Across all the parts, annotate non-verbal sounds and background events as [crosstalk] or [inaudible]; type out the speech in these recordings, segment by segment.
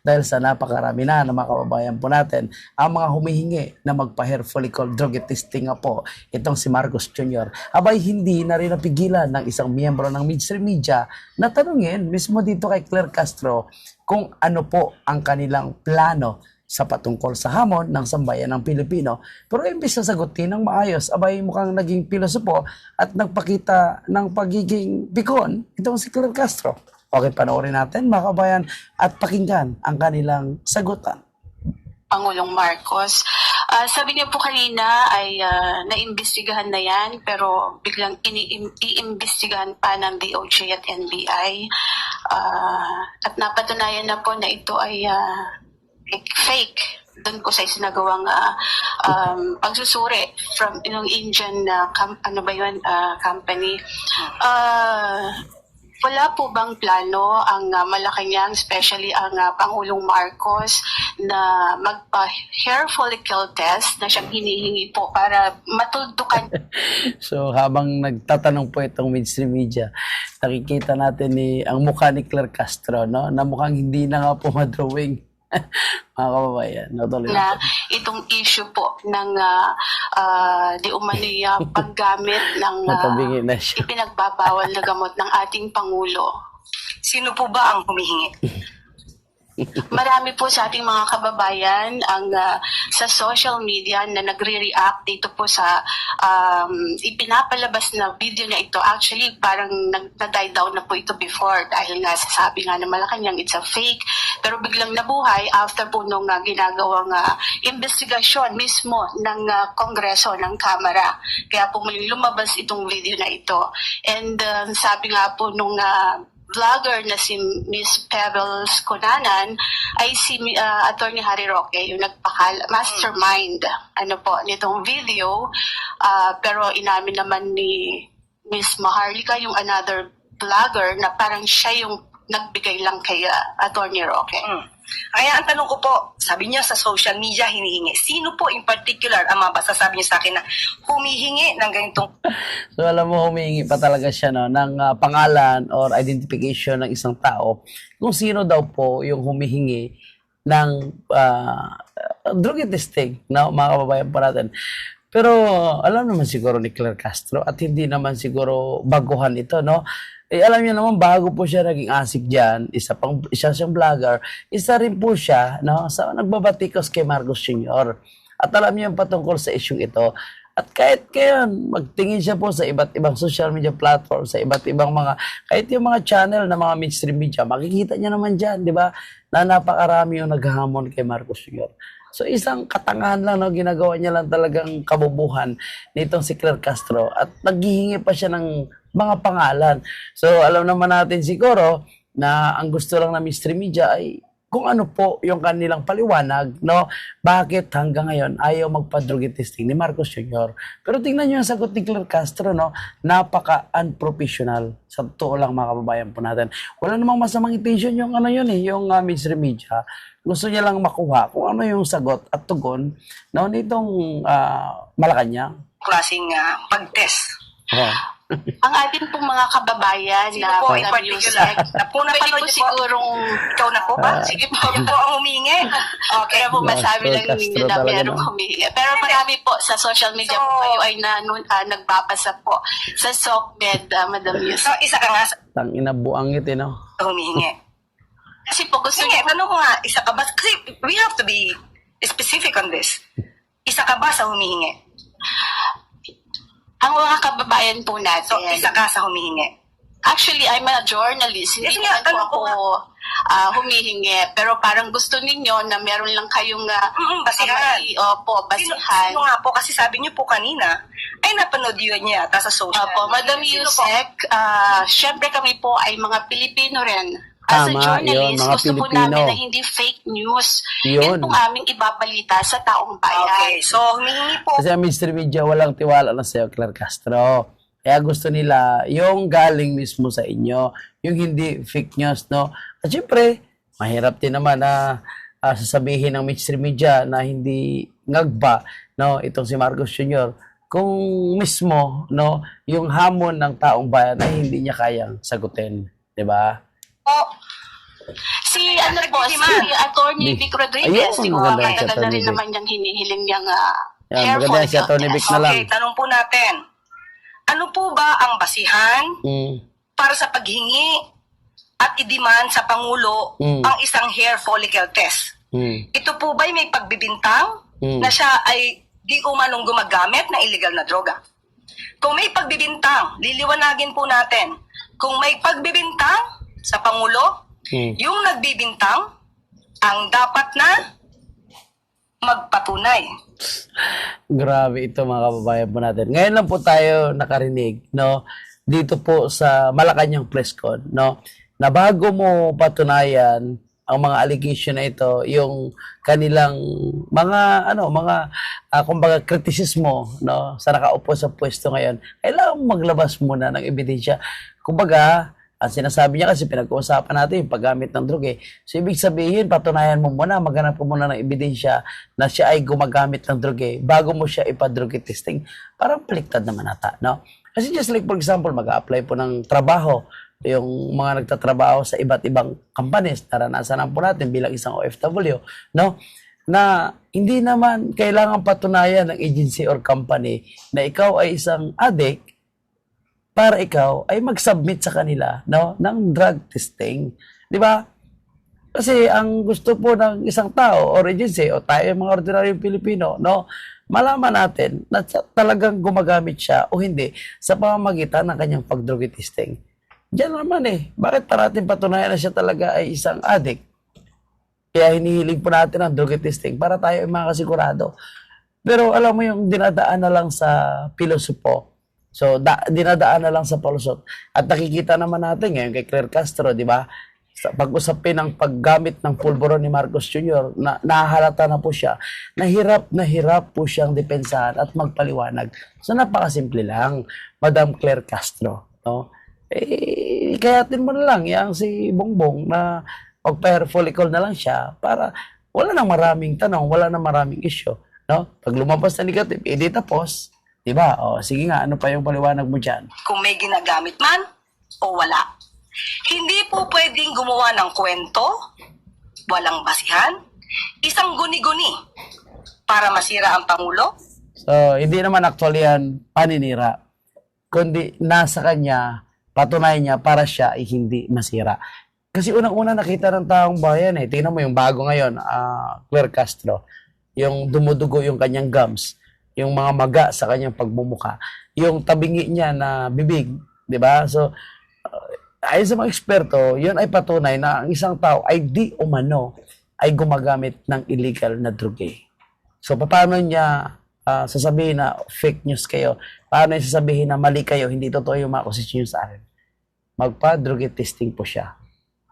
dahil sa napakarami na ng mga kababayan po natin ang mga humihingi na magpa-hair follicle drug testing nga po itong si Marcos Jr. Abay hindi na rin napigilan ng isang miyembro ng mainstream media na tanungin mismo dito kay Claire Castro kung ano po ang kanilang plano sa patungkol sa hamon ng sambayan ng Pilipino. Pero imbis na sagutin ng maayos, abay mukhang naging pilosopo at nagpakita ng pagiging bikon itong si Claire Castro. Okay, panoorin natin mga kabayan at pakinggan ang kanilang sagutan. Pangulong Marcos. Ah, sabi niya po kanina ay ah, naimbestigahan na yan pero biglang iimbestigahan pa ng DOJ at NBI. Ah, at napatunayan na po na ito ay ah, fake- doon ko sa isinagawang ah, um, pagsusuri from yung Indian na com- ano ba yun, ah, company. Ah, wala po bang plano ang uh, Malacanang, especially ang ah, Pangulong Marcos, na magpa-hair follicle test na siyang hinihingi po para matuldukan [laughs] So habang nagtatanong po itong mainstream media, nakikita natin ni ang mukha ni Claire Castro, no? Na mukhang hindi na nga po madrawing. Mga [laughs] kababayan, no? Tuloy na itong issue po ng ah, ah, di umano'y ah, [laughs] paggamit ng ah, Matabingin na siya. ipinagbabawal na gamot ng ating Pangulo. Sino po ba ang humihingi? [laughs] Marami po sa ating mga kababayan ang ah, sa social media na nagre-react dito po sa um, ipinapalabas na video na ito. Actually, parang nag- na-die down na po ito before dahil nga sasabi nga na Malacanang it's a fake. Pero biglang nabuhay after po nung ah, ginagawang ah, investigasyon mismo ng ah, Kongreso, ng Kamara. Kaya po muling lumabas itong video na ito. And ah, sabi nga po nung ah, vlogger na si Miss Pebbles Conanan ay si uh, Attorney Harry Roque, yung nagpakal mastermind ano po nitong video Ah, pero inamin naman ni Miss Maharlika yung another vlogger na parang siya yung nagbigay lang kay ah, Attorney Roque. Hmm. Kaya ang tanong ko po, sabi niya sa social media hinihingi. Sino po in particular ang mabasasabi niyo sa akin na humihingi ng ganitong [laughs] So alam mo, humihingi pa talaga siya no, ng ah, pangalan or identification ng isang tao kung sino daw po yung humihingi ng uh, drug testing, no, mga kababayan po natin. Pero alam naman siguro ni Claire Castro at hindi naman siguro baguhan ito, no? Eh, alam niyo naman, bago po siya naging asik dyan, isa, pang, isa siyang vlogger, isa rin po siya, no, sa nagbabatikos kay Marcos Sr. At alam niyo yung patungkol sa isyong ito. At kahit ngayon, magtingin siya po sa iba't ibang social media platform, sa iba't ibang mga, kahit yung mga channel na mga mainstream media, makikita niya naman dyan, di ba? Na napakarami yung naghahamon kay Marcos Jr. So isang katangahan lang, no, ginagawa niya lang talagang kabubuhan nitong si Claire Castro at naghihingi pa siya ng mga pangalan. So alam naman natin siguro na ang gusto lang ng mainstream media ay kung ano po yung kanilang paliwanag, no? Bakit hanggang ngayon ayaw magpa-drug testing ni Marcos Jr. Pero tingnan niyo ang sagot ni Claire Castro, no? Napaka-unprofessional. Sa totoo lang mga kababayan po natin. Wala namang masamang intention yung ano yun eh, yung uh, mainstream media. Gusto niya lang makuha kung ano yung sagot at tugon no, nitong uh, Malacanang. klaseng ah, pag-test? Oh. Ang ating pong mga kababayan Sino na po in particular? Na po napanood niyo sigurong Ikaw na po ba? Ah. Sige po, po ang humingi. Okay. Kaya po masabi lang ninyo na no? humihingi. Pero marami po sa social media So- po kayo ay na, ah, nagbabasa po sa SOCMED, uh, Madam So, Yusek. isa ka nga sa Tang inabuang ito, no? humihingi. Kasi po gusto niyo tanong ko nga, isa ka ba? Kasi we have to be specific on this. Isa ka ba sa humihingi? Ang mga kababayan po natin. So, isa ka sa humihingi. Actually, I'm a journalist. Hindi Yes, naman po tanong ako ah, humihingi. Pero parang gusto ninyo na meron lang kayong uh, Mm, basihan. opo, Sino, basihan. sino nga po? Kasi sabi niyo po kanina, ay napanood yun niya yata sa social. Opo, Madam Sino? Yusek, ah, syempre kami po ay mga Pilipino rin. As a Tama, journalist, yun, mga gusto po Pilipino. namin na hindi fake news. Yun. Yun pong aming ibabalita sa taong bayan. Okay, so humihingi po. Kasi ang mainstream media walang tiwala na sa'yo, Claire Castro. Kaya gusto nila yung galing mismo sa inyo, yung hindi fake news, no? At syempre, mahirap din naman na ah, sasabihin ng mainstream media na hindi ngagba, no? Itong si Marcos Jr. Kung mismo, no, yung hamon ng taong bayan ay hindi niya kayang sagutin, di ba? Po, Si ano po, si Attorney Vic Rodriguez, Ayun, di ko maganda ba si matagal na Attorney rin Vic. naman niyang hinihiling niyang uh, Yan, hair maganda si follicle Attorney Vic test. na lang. Okay, tanong po natin. Ano po ba ang basihan Mm. para sa paghingi at i-demand sa Pangulo Mm. ang isang hair follicle test? Mm. Ito po ba'y may pagbibintang Mm. na siya ay di umanong gumagamit ng illegal na droga? Kung may pagbibintang, liliwanagin po natin. Kung may pagbibintang sa Pangulo, Mm. yung nagbibintang ang dapat na magpatunay. Grabe ito mga kababayan po natin. Ngayon lang po tayo nakarinig, no? Dito po sa Malacanang Presscon, no? Na bago mo patunayan ang mga allegation na ito, yung kanilang mga ano, mga ah, kumbaga kritisismo, no, sa nakaupo sa pwesto ngayon, kailangan maglabas muna ng ebidensya. Kumbaga, ang sinasabi niya kasi pinag-uusapan natin yung paggamit ng drug eh. So, ibig sabihin, patunayan mo muna, maghanap ka muna ng ebidensya na siya ay gumagamit ng drug eh, bago mo siya ipa-drug testing. Parang baliktad naman ata, no? Kasi just like for example, mag-apply po ng trabaho, yung mga nagtatrabaho sa iba't ibang companies, naranasan po natin bilang isang OFW, no? Na hindi naman kailangan patunayan ng agency or company na ikaw ay isang addict para ikaw ay mag-submit sa kanila no ng drug testing. 'Di ba? Kasi ang gusto po ng isang tao or agency o tayo mga ordinaryong Pilipino, no, malaman natin na talagang gumagamit siya o hindi sa pamamagitan ng kanyang pag-drug testing. Diyan naman eh. Bakit parating patunayan na siya talaga ay isang addict? Kaya hinihiling po natin ang drug testing para tayo ay makasigurado. Pero alam mo yung dinadaan na lang sa pilosopo. So, da- dinadaan na lang sa palusot. At nakikita naman natin ngayon kay Claire Castro, di ba? Sa pag-usapin ng paggamit ng pulburon ni Marcos Jr., na, nahahalata na po siya, na hirap na hirap po siyang depensahan at magpaliwanag. So, napakasimple lang, Madam Claire Castro. No? Eh, kayatin mo na lang yang si Bongbong na magpa-hair na lang siya para wala nang maraming tanong, wala nang maraming issue. No? Pag lumabas na negative, edi tapos. Di ba? O, sige nga, ano pa yung paliwanag mo dyan? Kung may ginagamit man o wala. Hindi po pwedeng gumawa ng kwento, walang basihan, isang guni-guni para masira ang Pangulo, So, hindi naman actually yan paninira. Kundi nasa kanya, patunayan niya para siya ay hindi masira. Kasi unang-una nakita ng taong bayan eh. Tingnan mo yung bago ngayon, ah Claire Castro. Yung dumudugo yung kanyang gums. Yung mga maga sa kanyang pagmumuka. Yung tabingi niya na bibig. di ba So, ah, ayon sa mga eksperto, yun ay patunay na ang isang tao ay di umano ay gumagamit ng illegal na drug eh. So, paano niya ah, sasabihin na fake news kayo? Paano niya sasabihin na mali kayo, hindi totoo yung mga akusasyon sa akin? Magpa-drug testing po siya.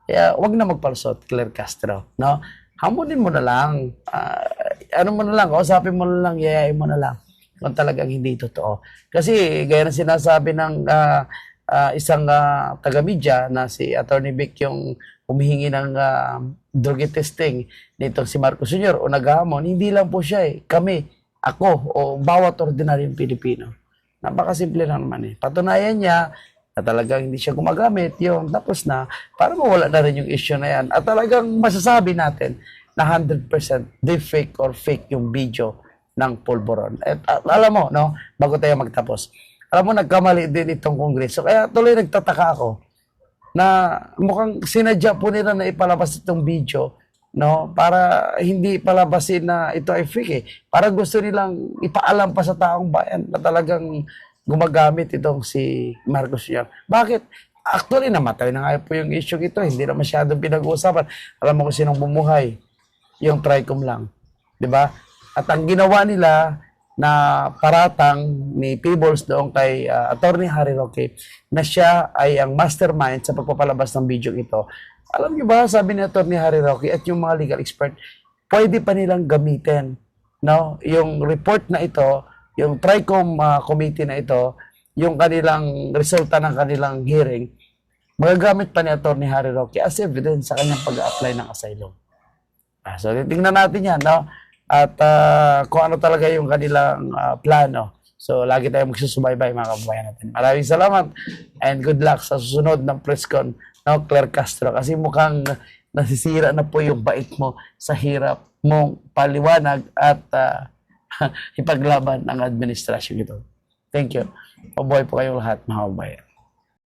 Kaya, wag na magpalsot, Claire Castro. No? Hamunin mo na lang. Ah, ano mo na lang, kausapin mo na lang, yayain mo na lang. Kung talagang hindi totoo. Kasi, gaya ng sinasabi ng ah, ah, isang ah, taga-media na si Attorney Vic yung humihingi ng ah, drug testing nitong si Marcos Jr. o naghamon, hindi lang po siya eh. Kami, ako, o bawat ordinaryong Pilipino. Napakasimple lang naman eh. Patunayan niya na talagang hindi siya gumagamit, yung tapos na, para mawala na rin yung issue na yan. At talagang masasabi natin na 100% deepfake or fake yung video ng pulburon. At, at alam mo, no, bago tayo magtapos, alam mo, nagkamali din itong kongreso. Kaya tuloy nagtataka ako na mukhang sinadya po nila na ipalabas itong video no para hindi palabasin na ito ay fake eh. Para gusto nilang ipaalam pa sa taong bayan na talagang gumagamit itong si Marcos Jr. Bakit? Actually, namatay na nga po yung issue ito. Hindi na masyadong pinag-uusapan. Alam mo kung sinong bumuhay. Yung TRICOM lang. Di ba? At ang ginawa nila na paratang ni Peebles doon kay uh, Attorney Harry Roque na siya ay ang mastermind sa pagpapalabas ng video ito. Alam niyo ba, sabi ni Attorney Harry Roque at yung mga legal expert, pwede pa nilang gamitin no yung report na ito, yung TRICOM uh, committee na ito, yung kanilang resulta ng kanilang hearing, magagamit pa ni Attorney Harry Roque as evidence sa kanyang pag-apply ng asylum. Ah, so, tingnan natin yan, no? At ah, kung ano talaga yung kanilang ah, plano. So, lagi tayong magsusubaybay, mga kababayan natin. Maraming salamat and good luck sa susunod ng press con, no, Claire Castro. Kasi mukhang nasisira na po yung bait mo sa hirap mong paliwanag at ah, [laughs] ipaglaban ang administrasyon ito. Thank you. Mabuhay po kayong lahat, mga kababayan.